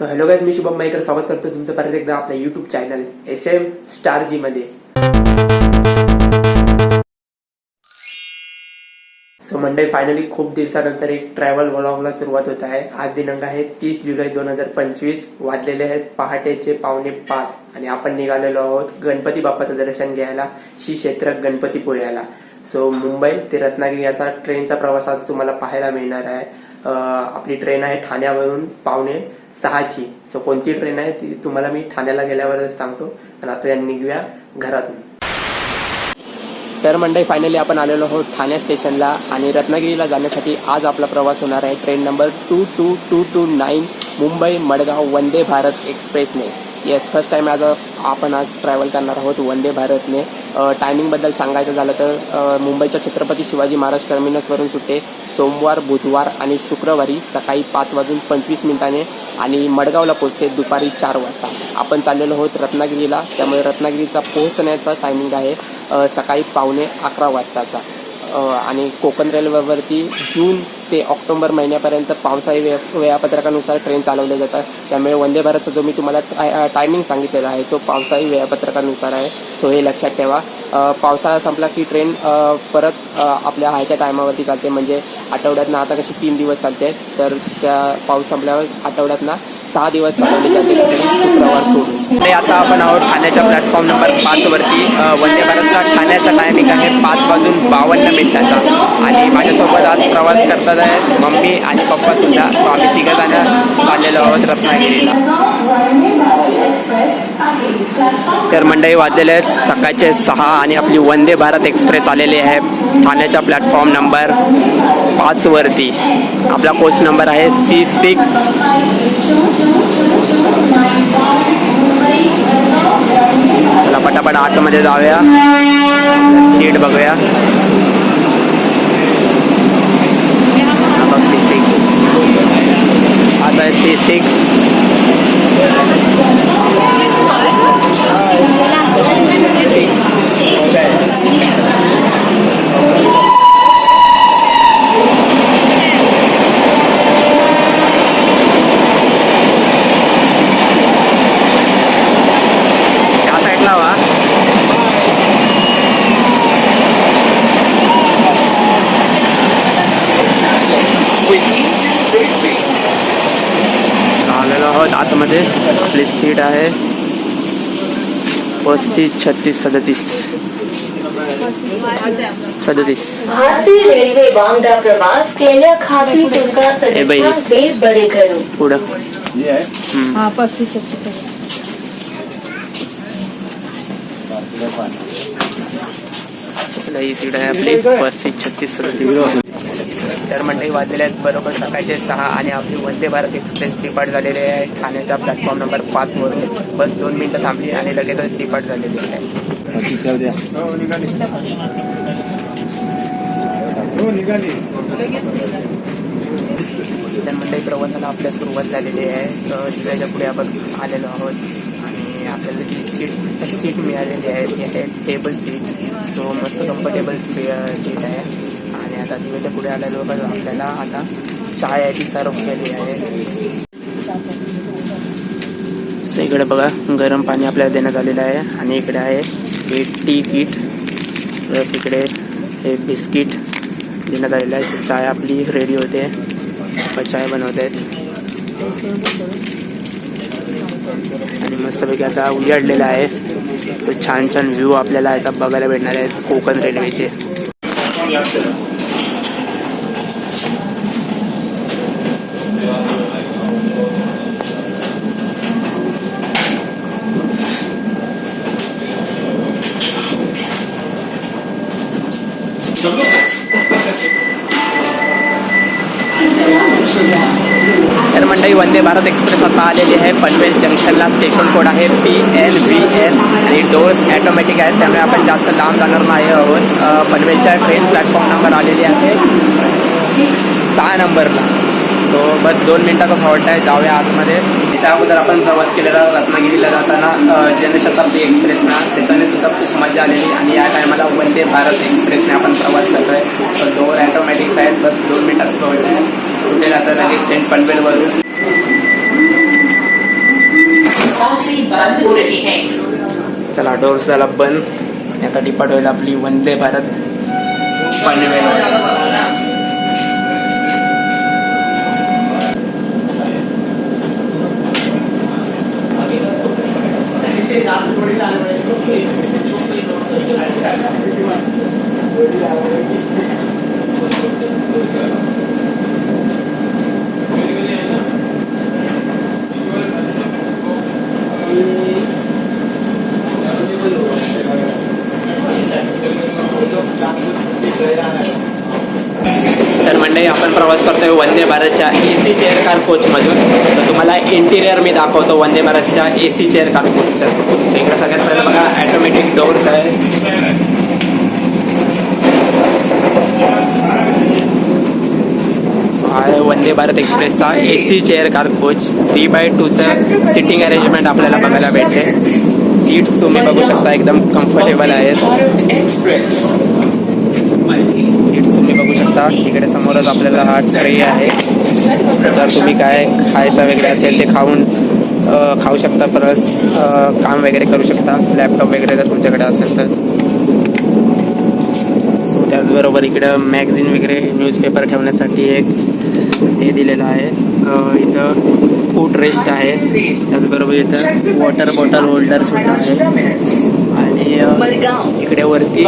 So hello guys मी शुभम माईकर स्वागत करतो तुमचं परत एकदा आपल्या YouTube channel S M star G मध्ये. सो मंडे फायनली खूप दिवसानंतर एक ट्रॅव्हल व्लॉगला सुरुवात होत आहे. आज दिनांक आहे तीस जुलै दोन हजार पंचवीस. वाजलेले आहेत पहाटेचे पावणे पाच. आणि आपण निघालेलो आहोत गणपती बाप्पाचं दर्शन घ्यायला श्री क्षेत्र गणपतीपुळ्याला सो मुंबई ते रत्नागिरी असा ट्रेनचा प्रवास आज तुम्हाला पाहायला मिळणार आहे. आपली ट्रेन आहे ठाण्यावरून पावणे सहाची. सो कोणती ट्रेन आहे ती तुम्हाला मी ठाण्याला गेल्यावरच सांगतो. आणि आता निघूया घरातून. तर मंडळी फायनली आपण आलेलो आहोत ठाणे स्टेशनला आणि रत्नागिरीला जाण्यासाठी आज आपला प्रवास होणार आहे train number two two two two nine Mumbai Madgaon Vande Bharat एक्सप्रेसने yes first time आज आपण आज ट्रॅव्हल करणार आहोत वंदे भारतने. टायमिंगबद्दल सांगायचं झालं तर मुंबईच्या छत्रपती शिवाजी महाराज टर्मिनसवरून सुटे सोमवार बुधवार आणि शुक्रवारी सकाळी पाच वाजून पंचवीस मिनिटाने. आणि मडगावला पोहोचते दुपारी चार वाजता. आपण चाललेलो आहोत रत्नागिरीला. त्यामुळे रत्नागिरीचा पोहोचण्याचा टायमिंग आहे सकाळी पावणे अकरा वाजताचा. आणि कोकण रेल्वेवरती जून ते ऑक्टोबर महिन्यापर्यंत पावसाळी वे वेळापत्रकानुसार ट्रेन चालवल्या जातात. त्यामुळे वंदे भारतचा जो मी तुम्हाला टायमिंग सांगितलेला आहे तो पावसाळी वेळापत्रकानुसार आहे. सो हे लक्षात ठेवा. पावसाळा संपला की ट्रेन परत आपल्या आहे त्या टायमावरती चालते. म्हणजे आठवड्यातनं आता कशी तीन दिवस चालते तर त्या पाऊस संपल्यावर आठवड्यातनं सहा दिवस चालवली जाते शुक्रवार सोडून. ते आता आपण आहोत ठाण्याच्या प्लॅटफॉर्म नंबर पाचवरती अ, वंदे भारतचा ठाण्याचा टायमिंग आहे पाच वाजून बावन्न मिनिटाचा. आणि माझ्यासोबत आज प्रवास करतात आहे मम्मी आणि पप्पा सुद्धा. तो आम्ही तिघं जाणं चाललेलो आहोत रत्नागिरी तर मंडळी वाजलेले आहेत. सकाळचे सहा आणि आपली वंदे भारत एक्सप्रेस आलेली आहे ठाण्याच्या प्लॅटफॉर्म नंबर पाचवरती आपला कोच नंबर आहे सी सिक्स चला पटापट आतमध्ये जाऊया. सीट बघूया. हा बघ सी सिक्स आता आहे सी सिक्स आलेलो आहोत आतमध्ये आपली सीट आहे पस्तीस छत्तीस सदतीस सदतीस भारतीय रेल्वे वांगडा प्रवास केल्याखाती तुमका ए बाई. सदिच्छा भेट बरे करू। पुढं पस्तीस छत्तीस ही सीट आहे आपली पस्तीस छत्तीस सदतीस तर मंडळी वाजलेले आहेत बरोबर सकाळचे सहा आणि आपली वंदे भारत एक्सप्रेस डिपार्ट झालेली आहे. ठाण्याच्या प्लॅटफॉर्म नंबर पाच वरून बस दोन मिनिटं थांबली आणि लगेचच डिपार्ट झालेली आहे. तर मंडळी प्रवासाला आपल्या सुरुवात झालेली आहे. तर त्याच्या पुढे आपण आलेलो आहोत. आणि आपल्याला जी सीट सीट मिळालेली आहे ती आहे टेबल सीट सो मस्त कम्फर्टेबल सीट आहे. आणि पुढे आलेलो बघा आपल्याला आता चाय आहे ती सर्व केली आहे. सो इकडे बघा गरम पाणी आपल्याला देण्यात आलेलं आहे आणि इकडे आहे हे टी किट प्लस इकडे हे बिस्किट देण्यात आलेलं आहे. चाय आपली रेडी होते. चाय बनवत आहेत. आणि मस्तपैकी आता उजाडलेला आहे. तो छान छान व्ह्यू आपल्याला आता बघायला भेटणार आहेत कोकण रेल्वेचे तर मंडळी वंदे भारत एक्सप्रेस आता आलेली आहे. पनवेल जंक्शनला स्टेशन कोड आहे पी एल व्ही एल आणि डोर्स ॲटोमॅटिक आहेत. त्यामुळे आपण जास्त लांब जाणार नाही आहोत. पनवेलच्या ट्रेन प्लॅटफॉर्म नंबर आलेली आहे. सहा नंबरला. सो बस दोन मिनिटाचा शॉर्ट आहे. जाऊया आतमध्ये. त्याच्या अगोदर आपण प्रवास केलेला रत्नागिरीला जाताना जनशताब्दी एक्सप्रेसना. त्याच्याने सुद्धा खूप मजा आलेली. आणि या टायमाला वंदे भारत एक्सप्रेसने आपण प्रवास करतोय. डोअर ॲटोमॅटिक्स आहेत. बस दोन मिनिटाचा शॉर्ट आहे. कुठे जाताना एक ट्रेन पनवेलवरून. चला डोर झाला बंद. आणि आता डिपार्ट होईल आपली वंदे भारत. पनवेल तर मंडळी आपण प्रवास करतोय वंदे भारतच्या ए सी चेअर कार कोचमधून. तर तुम्हाला इंटिरियर मी दाखवतो वंदे भारतच्या ए सी चेअर कार कोचचं. सो इकडे सगळ्यात पहिलं बघा ॲटोमॅटिक डोर्स आहे Vande Bharat एक्सप्रेसचा A C chair car coach. Three by टूचं sitting arrangement आपल्याला बघायला भेटते. सीट्स तुम्ही बघू शकता एकदम कम्फर्टेबल आहेत. शकता इकडे समोरच आपल्याला हा ट्रे आहे. जर तुम्ही काय खायचं वगैरे असेल ते खाऊन खाऊ शकता प्लस काम वगैरे करू शकता. लॅपटॉप वगैरे जर तुमच्याकडे असेल तर. सो त्याचबरोबर इकडं मॅगझिन वगैरे न्यूजपेपर ठेवण्यासाठी एक हे दिलेलं आहे. इथं फूड रेस्ट आहे. त्याचबरोबर इथं वॉटर बॉटल होल्डर सुद्धा आहे. म्हणजे, आणि इकडे वरती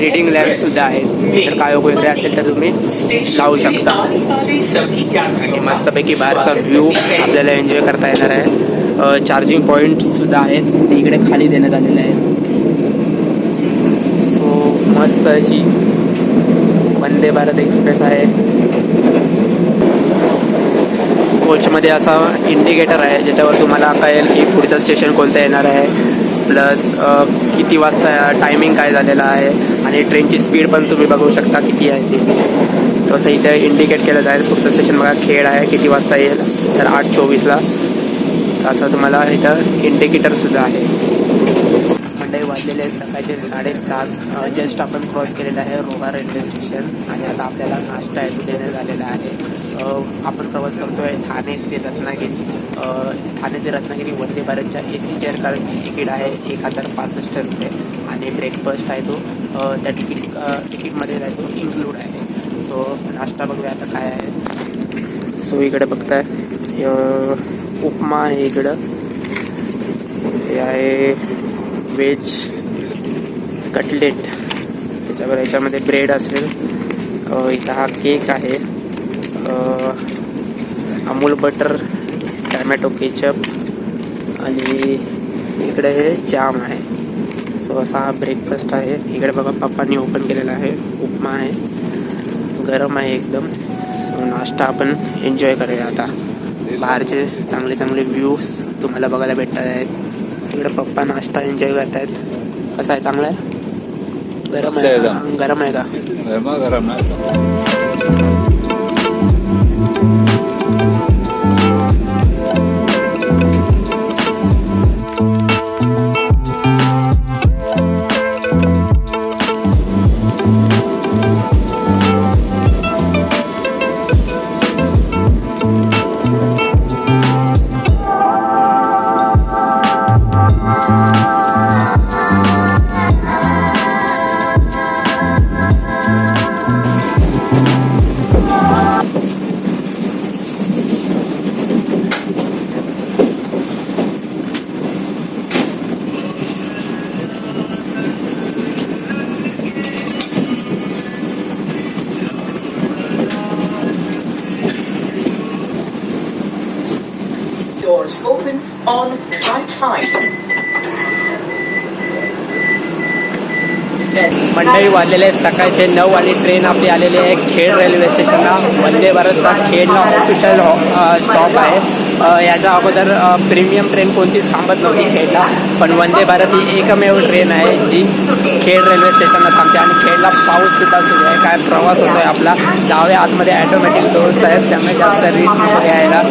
रिडिंग लॅब सुद्धा आहेत. तर काय वगैरे असेल तर तुम्ही लावू शकता. आणि मस्तपैकी बाहेरचा व्ह्यू आपल्याला एन्जॉय करता येणार आहे. चार्जिंग पॉईंट सुद्धा आहेत. ते इकडे खाली देण्यात आलेले आहेत सो मस्त अशी वंदे भारत एक्सप्रेस आहे. कोचमध्ये असा इंडिकेटर आहे ज्याच्यावर तुम्हाला कळेल की पुढचं स्टेशन कोणतं येणार आहे. प्लस किती वाजता टायमिंग काय झालेलं आहे आणि ट्रेनची स्पीड पण तुम्ही बघू शकता किती आहे ती. तसं इथे इंडिकेट केलं जाईल पुढचं स्टेशन बघा खेड आहे किती वाजता येईल. तर आठ चोवीसला. असं तुम्हाला इथं इंडिकेटरसुद्धा आहे. मंडई वाजलेले सकाळचे साडेसात. जस्ट आपण क्रॉस केलेलं आहे रोहा रेल्वे स्टेशन आणि आता आपल्याला नाश्ता आहे तो देण्यात आलेला आहे. आपण प्रवास करतोय ठाणे ते रत्नागिरी. ठाणे ते रत्नागिरी वंदे भारतच्या ए सी चेअर कारची तिकीट आहे एक हजार पासष्ट रुपये. आणि ब्रेकफास्ट आहे तो त्या तिकीट तिकीटमध्ये आहे तो इन्क्लूड आहे. सो नाश्ता बघूया आता काय आहे. सो इकडे बघताय उपमा आहे इकडं. हे आहे व्हेज कटलेट त्याच्यावर याच्यामध्ये ब्रेड असेल. इथं हा केक आहे. अमूल बटर टॅमॅटो केचप आणि इकडे हे जाम आहे. सो असा हा ब्रेकफास्ट आहे. इकडे बघा पप्पांनी ओपन केलेला आहे. उपमा आहे. गरम आहे एकदम. सो नाश्ता आपण एन्जॉय करूया आता. बाहेरचे चांगले चांगले व्ह्यूज तुम्हाला बघायला भेटतात आहेत. इकडे पप्पा नाश्ता एन्जॉय करत आहेत कसा आहे? चांगला आहे? गरम आहे आहे का? गरम आहे का? गरमागरम ना मंडळी वाजलेले सकाळचे नऊ आणि ट्रेन आपली आलेली आहे खेड रेल्वे स्टेशनला वंदे भारतचा खेडला ऑफिशियल स्टॉप आहे. याच्या अगोदर प्रीमियम ट्रेन कोणतीच थांबत नव्हती खेडला. पण वंदे भारत ही एकमेव ट्रेन आहे जी खेड रेल्वे स्टेशनला थांबते. आणि खेडला पाऊस सुद्धा सुरू आहे. काय प्रवास होतोय आपला. डाव्या आतमध्ये ॲटोमॅटिक डोर्स आहेत. त्यामुळे जास्त रिस्क यायला.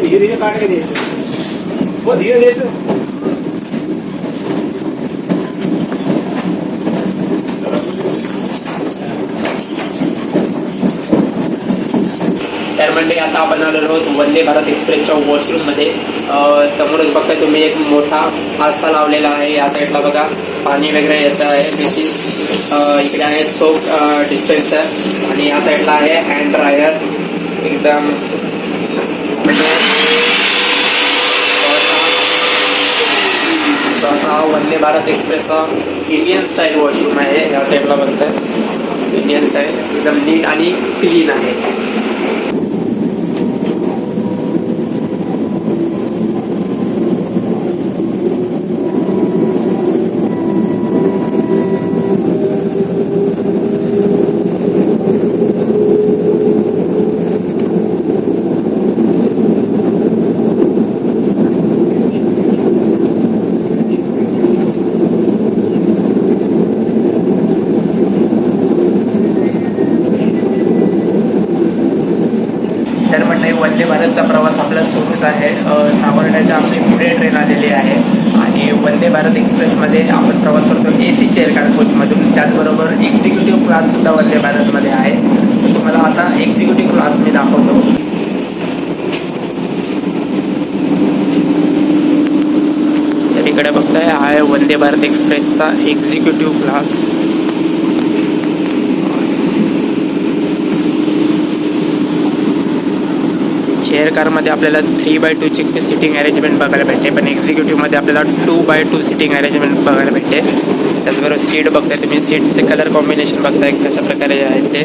धीरे धीरे काट के दे वो धीरे धीरे म्हणजे आता आपण आलेलो आहोत वंदे भारत एक्सप्रेसच्या वॉशरूममध्ये समोरच बघताय तुम्ही एक मोठा आरसा लावलेला आहे. या साईडला बघा पाणी वगैरे येतं आहे. बेसिस इकडे आहे सोप डिस्पेन्सर आणि या साईडला आहे हँड ड्रायर एकदम म्हणजे असा वंदे भारत एक्सप्रेसचा इंडियन स्टाईल वॉशरूम आहे. या साईडला बघताय. इंडियन स्टाईल एकदम नीट आणि क्लीन आहे तर म्हणजे वंदे भारतचा प्रवास आपला सुरूच आहे. सावर्ड्याच्या आपली पुढे ट्रेन आलेली आहे. आणि वंदे भारत एक्सप्रेसमध्ये आपण प्रवास करतो ए सी चेअर कार कोचमधून त्याचबरोबर एक्झिक्युटिव्ह क्लास सुद्धा वंदे भारतमध्ये आहे. तर तुम्हाला आता एक्झिक्युटिव्ह क्लास मी दाखवतो. तर इकडे बघताय हा आहे वंदे भारत एक्सप्रेसचा एक्झिक्युटिव्ह क्लास एअर कारमध्ये आपल्याला थ्री बाय टूची सिटिंग अरेंजमेंट बघायला भेटते. पण एक्झिक्युटिव्हमध्ये आपल्याला two by two sitting arrangement बघायला भेटते. त्याचबरोबर सीट बघताय तुम्ही. सीटचे कलर कॉम्बिनेशन बघताय कशा प्रकारे आहे ते.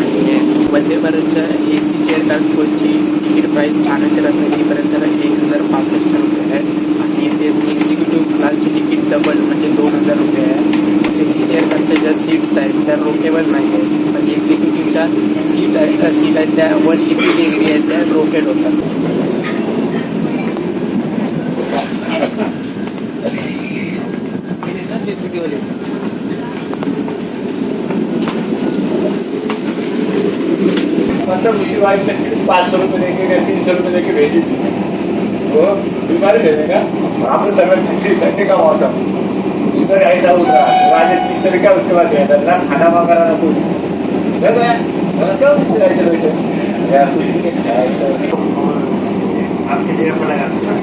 आणि वंदे भारतच्या ए सी चेअर कार कोचची तिकीट प्राईस ठाणे ते रत्नागिरीपर्यंत एक हजार पासष्ट रुपये आहे. आणि तेच एक्झिक्युटिव्ह क्लासची तिकीट डबल म्हणजे दोन हजार रुपये आहे. ए सी चेअर कारच्या ज्या सीट्स आहेत त्या रोटेबल नाही आहेत सीट आहेत सीट आहेत त्या वन डिग्री आहेत त्या रोटेट होतात मतलब उसकी वाइफ सिर्फ़ पाँच सौ रुपये गए, तीन सौ रुपये देके भेजी थी। वो बीमारी भेजने का। हम लोग समय ठंडी ठंडी का मौसम। उस तरह ऐसा किस तरह का उसके बाद गया ना खाना वगैरह, ना कुछ। आपके जगह पर लगा था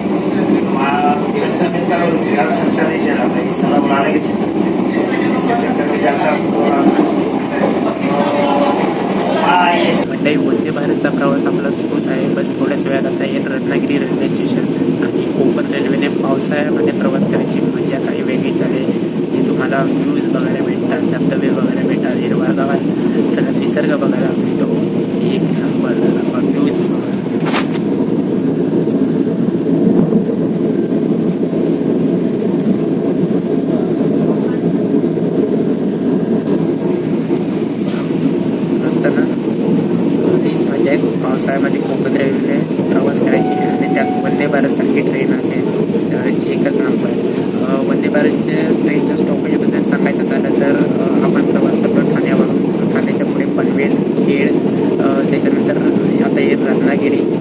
हमारा पेंशन मिलता है यार खर्चा नहीं चला था इस साल बुलाने के इसके चक्कर में जाता मंडई वंदे भारतचा प्रवास आपला सुरूच आहे. बस थोड्याच वेळात आता येत रत्नागिरी रेल्वे स्टेशन आणि कोकण रेल्वेने पावसाळ्यामध्ये प्रवास करायची मजा काही वेगळीच आहे. तुम्हाला व्ह्यूज बघायला भेटतात धबधबे बघायला भेटतात हिरवा गावात सगळा निसर्ग बघायला मिळतो एक नंबर व्ह्यूज बघायला मस्त ना तीच मजा आहे पावसाळ्यामध्ये कोकण रेल्वे प्रवास करायची आणि त्यात वंदे भारतसारखी ट्रेन असेल तर एकच नंबर अं, वंदे भारतच्या ट्रेनच्या स्टॉपेजबद्दल सांगायचं झालं तर अं, आपण प्रवास करतो ठाण्यावरून So, ठाण्याच्या पुढे पनवेल खेड अं, त्याच्यानंतर आता येत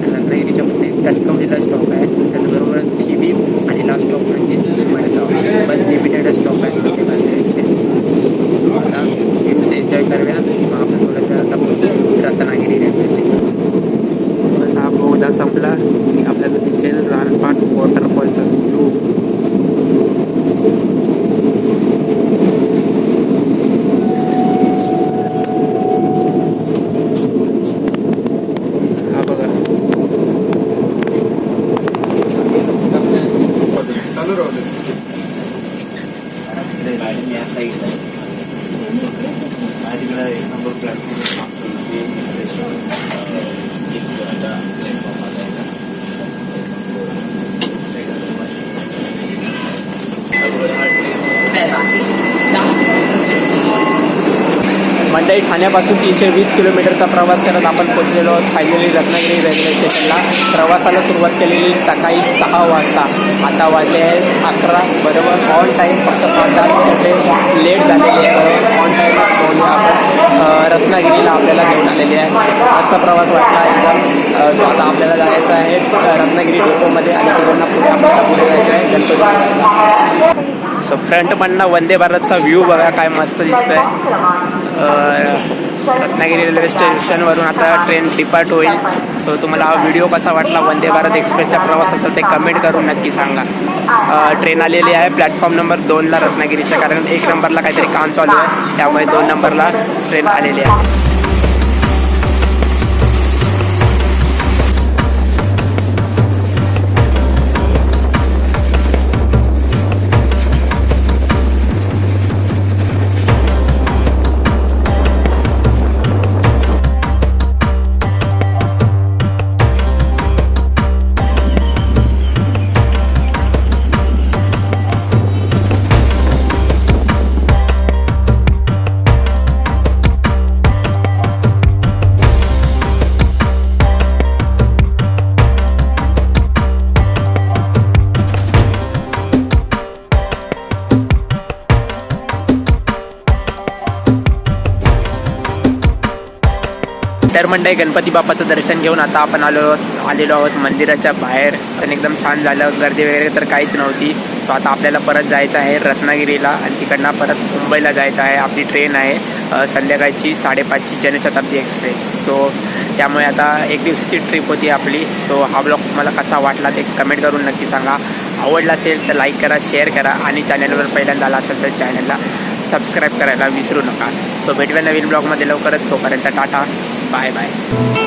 रत्नागिरी रत्नागिरीच्या पुढे कणकवलीला स्टॉप आहे त्याचबरोबर थिबी आणि लास्ट स्टॉप म्हणजे मडगाव बस लिमिटेड स्टॉप आहे वंदे भारतचे आता व्ह्यूज एन्जॉय करूया मग आपण थोडं वेळ आता पोहोचू रत्नागिरी रेल्वे स्टेशन बस हा बोगदा संपला की आपल्याला दिसेल रानपाट वॉटरफॉलचा व्ह्यू हा बघा चालू राहू दे मंडई ठाण्यापासून तीनशे वीस किलोमीटरचा प्रवास करत आपण पोहोचलेलो आहोत. फायनली रत्नागिरी रेल्वे स्टेशनला प्रवासाला सुरुवात केलेली सकाळी सहा वाजता. आता वाजले आहेत अकरा. बरोबर. ऑन टाईम फक्त पाच तिथे लेट झालेली आहे. ऑन टाईम आपण रत्नागिरीला आपल्याला घेऊन आलेली आहे. मस्त प्रवास वाटला. एकदम सो आता आपल्याला जायचं आहे. रत्नागिरी डेपोमध्ये आणि तिकडून पुढे आपल्याला पुढे जायचं आहे. गणपती सो फ्रंट वंदे भारतचा व्ह्यू बघा काय मस्त दिसतंय. रत्नागिरी रेल्वे स्टेशनवरून आता ट्रेन डिपार्ट होईल. सो तुम्हाला हा व्हिडिओ कसा वाटला? वंदे भारत एक्सप्रेसचा प्रवास असेल ते कमेंट करून नक्की सांगा. ट्रेन आलेली आहे. प्लॅटफॉर्म नंबर दोनला रत्नागिरीच्या कारण एक नंबरला काहीतरी काम चालू आहे. त्यामुळे दोन नंबरला ट्रेन आलेली आहे. तर मंडळी गणपती बाप्पाचं दर्शन घेऊन आता आपण आलो आलेलो आहोत मंदिराच्या बाहेर. पण एकदम छान झालं गर्दी वगैरे तर काहीच नव्हती. सो आता आपल्याला परत जायचं आहे रत्नागिरीला आणि तिकडनं परत मुंबईला जायचं आहे. आपली ट्रेन आहे संध्याकाळची साडेपाचची जनशताब्दी एक्सप्रेस सो त्यामुळे आता एक दिवसाची ट्रिप होती आपली. सो हा ब्लॉग तुम्हाला कसा वाटला ते कमेंट करून नक्की सांगा. आवडला असेल तर लाईक करा शेअर करा आणि चॅनलवर पहिल्यांदा आला असेल तर चॅनलला सबस्क्राईब करायला विसरू नका. सो भेटूया नवीन ब्लॉगमध्ये लवकरच. तोपर्यंत टाटा. Bye bye